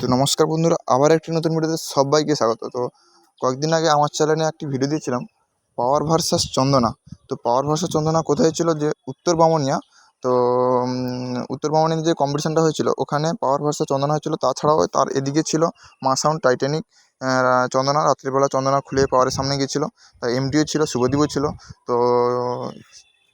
তো নমস্কার বন্ধুরা, আবার একটি নতুন ভিডিওতে সবাইকে স্বাগত। তো কয়েকদিন আগে আমার চ্যানেলে একটি ভিডিও দিয়েছিলাম পাওয়ার ভার্সাস চন্দনা তো পাওয়ার ভার্সাস চন্দনা কোথায় ছিল যে উত্তর বামনিয়া, তো উত্তর বামনিয়া যে কম্পিটিশানটা হয়েছিল, ওখানে পাওয়ার ভার্সাস চন্দনা হয়েছিল, তাছাড়াও তার এদিকে ছিল মা সাউন্ড টাইটানিক চন্দনা রাত্রিবেলা চন্দনা খুলে পাওয়ারের সামনে গিয়েছিল, তার এমডিও ছিল শুভদীপও ছিল, তো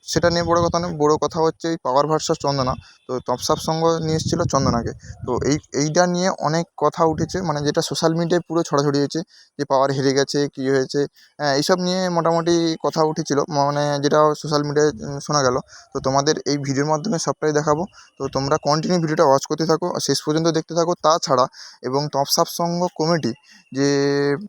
সেটা নিয়ে বড় কথা নয়, বড় কথা হচ্ছে এই পাওয়ার ভার্সাস চন্দনা। তো তপসাপ সঙ্গ নিয়ে এসেছিল চন্দনাকে। তো এই, এইটা নিয়ে অনেক কথা উঠেছে মানে যেটা সোশ্যাল মিডিয়ায় পুরো ছড়াছড়ি হয়েছে, যে পাওয়ার হেরে গেছে, কী হয়েছে হ্যাঁ এইসব নিয়ে মোটামুটি কথা উঠেছিল। মানে যেটা সোশ্যাল মিডিয়ায় শোনা গেল। তো তোমাদের এই ভিডিওর মাধ্যমে সবটাই দেখাবো। তো তোমরা কন্টিনিউ ভিডিওটা ওয়াচ করতে থাকো শেষ পর্যন্ত দেখতে থাকো। তাছাড়া এবং তপসাপ সঙ্গ কমিটি যে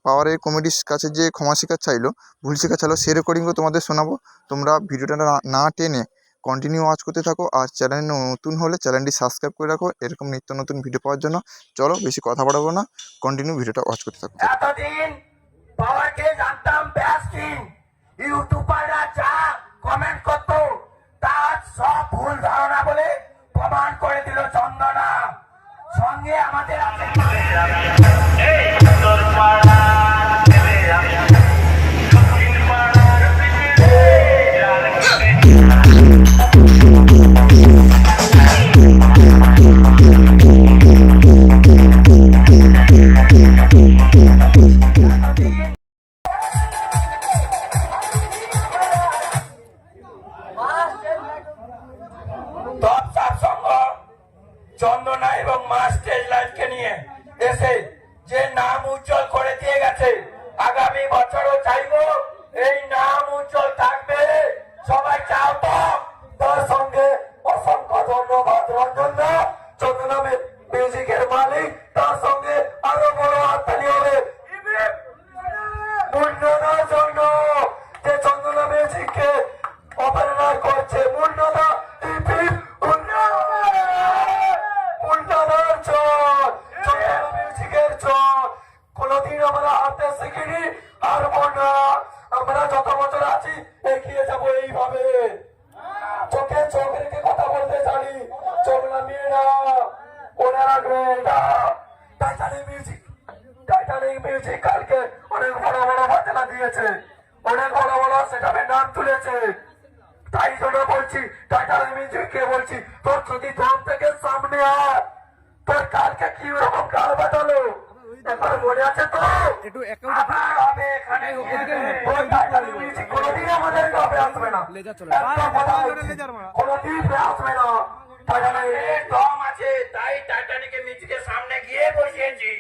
পাওয়ারের কমিটির কাছে যে ক্ষমা শিকার চাইলো, ভুল স্বীকার চাইলো, সে রেকর্ডিংও তোমাদের শোনাবো। তোমরা ভিডিওটা না না টেনে কন্টিনিউ ওয়াচ করতে থাকো আর চ্যানেল নতুন হলে চ্যানেলটি সাবস্ক্রাইব করে রাখো। এরকম নিত্য নতুন ভিডিও পাওয়ার জন্য। চলো বেশি কথা বাড়াবো না। কন্টিনিউ ভিডিওটা ওয়াচ করতে থাকো। এতদিন পাওয়ারকে জানতাম ব্যাসকিন ইউটিউবাররা যা কমেন্ট করতো তার সব ভুল ধারণা বলে প্রমাণ করে দিল চন্দনা। সঙ্গে আমাদের আছে। চন্দনা এবং মাস্টার লাইফকে নিয়ে এসে যে নাম উজ্জ্বল করে দিয়ে গেছে, আগামী বছরও চাইব এই নাম উজ্জ্বল থাকবে। সবাই চাও তো? তার সঙ্গে অসংখ্য ধন্যবাদ, রঞ্জন দা। চন্দনা মিউজিকের মালিক, তার সঙ্গে আরও বড় হাততালি হবে। মুন্ডনার জন্য যে চন্দনা মিউজিককে আছি, এগিয়ে যাব এইভাবে। চোখে চোখ রেখে কথা বলতে জানি, চোখ না কালকে অনেক বড় বড় সেখানে তুলেছে। তাই জন্য বলছি বলছি, তোর সামনে আয়, তোর কালকে কি রকম গাল বাজালো? মনে টাইটানিক একটা টাইটানিক দম আছে তাই টাইটানিকের মিউজিকের সামনে গিয়ে বসিয়েছি।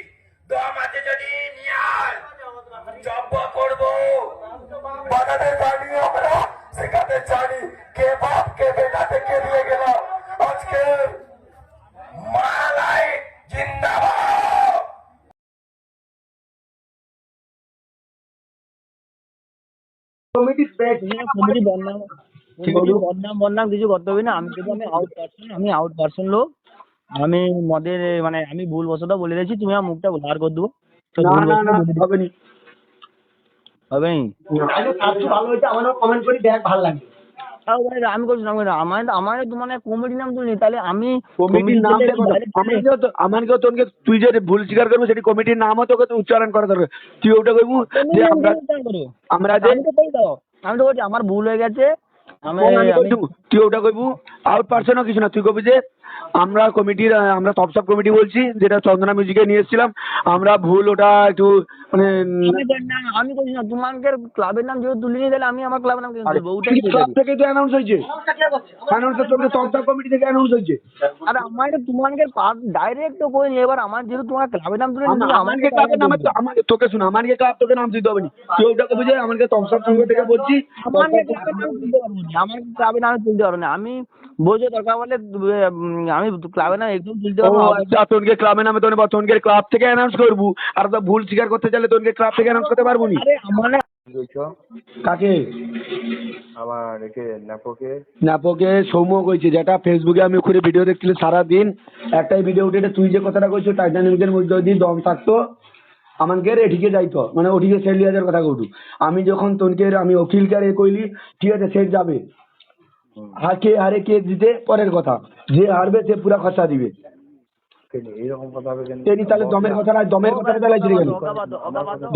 দম আছে যদি নিয়ে বদনাম বদনাম বদনাম কিছু করতে হবে না। আমি আউট পার্সন আমি আউট পার্সন লোক। আমি মদের মানে আমি ভুলবশত বলে দিয়েছি তুমি আমার মুখটা বার করে দেবো। হবে নি। কাজটি ভালো হয়েছে আমার কমেন্ট করি দেখ ভালো লাগে। আমি বলছি না আমার আমার মানে কমিটির নাম তুলিনি তাহলে আমি কমিটির নাম কেউ তো তোকে তুই যে ভুল স্বীকার করবি সেটি কমিটির নামও তোকে উচ্চারণ করা দরকার। তুই ওটা কইবু যে আমরা আমরা যে আমি তো বলছি আমার ভুল হয়ে গেছে। আমি তুই ওটা কইবু। আউট পার্সনও কিছু না তুই কবি যে আমরা কমিটির আমরা তপসাপ কমিটি বলছি যেটা চন্দনা মিউজিকে নিয়ে এসেছিলাম। আমরা ভুল ওটা একটু মানে আমি বলছি না তোমাদের ক্লাবের নাম যেহেতু তুলিনি তাহলে আমি আমার ক্লাবের নাম কেন আরে তুলবো ওটাই ক্লাব থেকে তো অ্যানাউন্স হয়েছে। অ্যানাউন্স তোর তপসাপ কমিটি থেকে অ্যানাউন্স হয়েছে। আরে আমার তো তোমাদের ডাইরেক্ট তো করিনি এবার আমার যেহেতু তোমার ক্লাবের নাম তুলে আমার- আমাকে ক্লাবের নামে তো- আমাকে তোকে শোনো আমাকে ক্লাব তোকে নাম দিতে হবে না। তুই ওটা কবি যে আমাকে তমসাপ সংঘ থেকে বলছি। আমাকে ক্লাবের নাম তুলতে পারব না আমার ক্লাবের নামে তুলতে পারব না। আমি বোঝো দরকার বলে আমি ক্লাবের নাম একদম তুলতে পারব না। আচ্ছা তোনকে ক্লাবের নামে তোনে তোনকে ক্লাব থেকে অ্যানাউন্স করব। আর তো ভুল স্বীকার করতে চাইলে তোনকে ক্লাব থেকে অ্যানাউন্স করতে পারব নি? মানে কাকে? আমার একে ন্যাপোকে। নাপকে সৌম্য কইছে যেটা ফেসবুকে আমি ওখানে ভিডিও দেখছিলাম সারাদিন। একটাই ভিডিও উঠে তুই যে কথাটা কইছো টাইটানিকের মধ্যে যদি দম থাকতো। আমাকে এঠিকে যাইতো। মানে ওঠিকে সেট কথা কইটু আমি যখন তোনকে আমি উকিলকে এ কইলি ঠিক আছে সেট যাবে। আর কে হারে কে দিতে পরের কথা। যে হারবে সে পুরা খরচা দিবে। কেন এইরকম কথা হবে কেন? তাহলে দমের দমের কথাটা তাহলে আইছে কেন?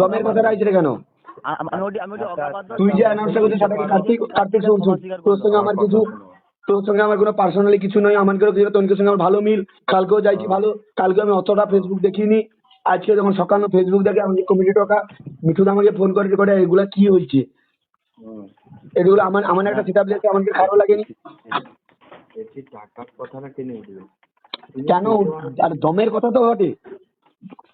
দমের কথাটা আইছে কেন? তুই যে অ্যানাউন্সটা করছিস সেটা কি কার্তিক কার্তিক তোর সঙ্গে আমার কিছু তোর সঙ্গে আমার কোনো পার্সোনালি কিছু নয় আমার কোনো কিছু তোর সঙ্গে আমার ভালো মিল। কালকেও যাইছি ভালো কালকে আমি অতটা ফেসবুক দেখিনি। আজকে যখন সকালে ফেসবুক দেখে আমি কমিটি টাকা মিঠুদা আমাকে ফোন করে করে এগুলা কি হয়েছে এগুলো আমার আমার একটা সেটা লেগেছে আমাকে খারাপ লাগেনি। টাকার কথাটা কেন উঠল কেন আর দমের কথা তো বটে।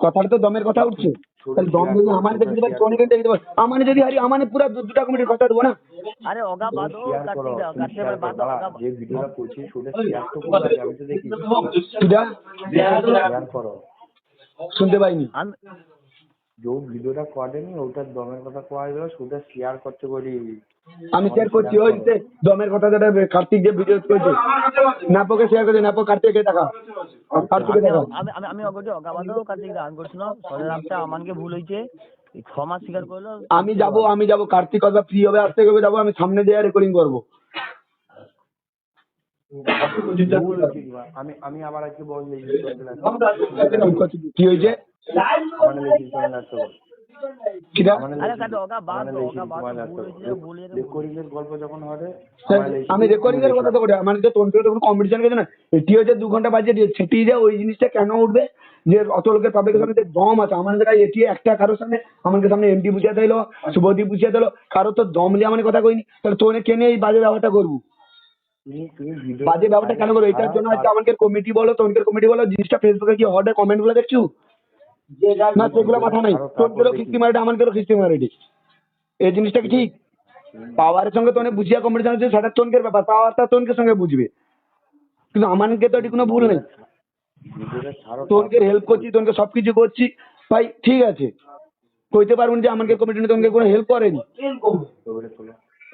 কথাটা তো দমের কথা উঠছে। তাহলে দম যদি আমার দেখতে পারি তোর দেখতে পারি। আমার যদি হারি আমার পুরো দুটা কমিটির কথা দেবো না। আরে অগাবাদ ও শেয়ার করো কার্তিক তুমি কার্তিক শেয়ার করো বাদ দাঁড়া, যে ভিডিওটা করছিস ওটা শেয়ার তো করবে আমি তো দেখি। শেয়ার করো। শুনতে পাইনি। আমি যে ভিডিওটা করেনি ওটার দমের কথা কোয়া হলো সেটা শেয়ার করতে পারি আমি শেয়ার করছি ওই যে দমের কথা যেটা কার্তিক যে ভিডিও করেছে। নাপকে শেয়ার করছে নাপক কার্তিকে দেখা। কার্তিকে দেখা। আমি আমি আমি অগটি অগাবাদও কার্তিক গান করছিল সরে রাখতে আমাকে ভুল হয়েছে। ক্ষমা স্বীকার করল আমি যাব আমি যাব কার্তিক কবে ফ্রি হবে আসতে কবে যাব আমি সামনে দিয়ে রেকর্ডিং করব। আমি আমি আবার আজকে বল দেখি কি হয়েছে? মানে দেখি তোমার নাটক কিরা আরে কার্তিক অগাবাদ অগাবাদ ভুল হয়েছে ভুল হয়েছে রেকর্ডিংয়ের গল্প যখন হবে আমি রেকর্ডিং এর কথা তো বলি আমার যে কোনো কম্পিটিশন গেছে না। এটি হচ্ছে দু ঘণ্টা বাজে সেটি যে ওই জিনিসটা কেন উঠবে? যে অত লোকের পাবলিকের সামনে দম আছে আমাদের কাছে এটি একটা কারোর সামনে আমাদের সামনে এমটি বুঝিয়ে দিলো শুভদীপ বুঝিয়ে দিলো কারও তো দম নিয়ে আমার কথা কইনি। তাহলে তোর কেনে এই বাজে ব্যবহারটা করব? বাজে ব্যাপারটা কেন করো এটার জন্য হয়তো আমাদের কমিটি বলো তোনকের কমিটি বলো জিনিসটা ফেসবুকে কি হটে কমেন্টগুলো দেখছু? না সেগুলো মাথা নাই। তোনকেরও খিস্তি মারে আমাদেরও খিস্তি মারে এটি। এই জিনিসটা কি ঠিক? পাওয়ারের সঙ্গে তোনে বুঝিয়া কম্পিটিশন হচ্ছে সেটা তোনকের ব্যাপার। পাওয়ারটা তোনকের সঙ্গে বুঝবে। কিন্তু আমাকে তো এটি কোনো ভুল নেই। তোনকে হেল্প করছি তোনকে সবকিছু করছি। ভাই ঠিক আছে। কইতে পারবেন যে আমাকে কমিটি তোনকে কোনো হেল্প করেনি।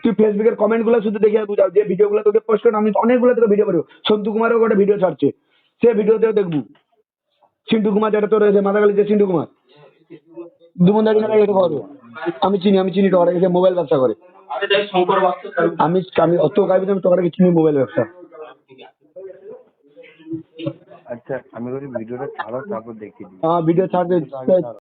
তুই ফেসবুকের কমেন্টগুলো শুধু দেখে বুঝাও যে ভিডিও গুলো তোকে পোস্ট করে আমি অনেকগুলো তোকে ভিডিও করব সন্তু কুমারও একটা ভিডিও ছাড়ছে। সে ভিডিওতেও দেখব। সিন্টু কুমার যেটা তোর রয়েছে মাথাগালি যে সিন্টু কুমার? দুমন্দারি নামে এটা আমি চিনি আমি চিনি টকাটা সে মোবাইল ব্যবসা করে। আমি আমি অত গাইবি আমি টোকাটাকে চিনি মোবাইল ব্যবসা। আচ্ছা আমি বলি ভিডিওটা ছাড়ো তারপর দেখি ভিডিও ছাড়বে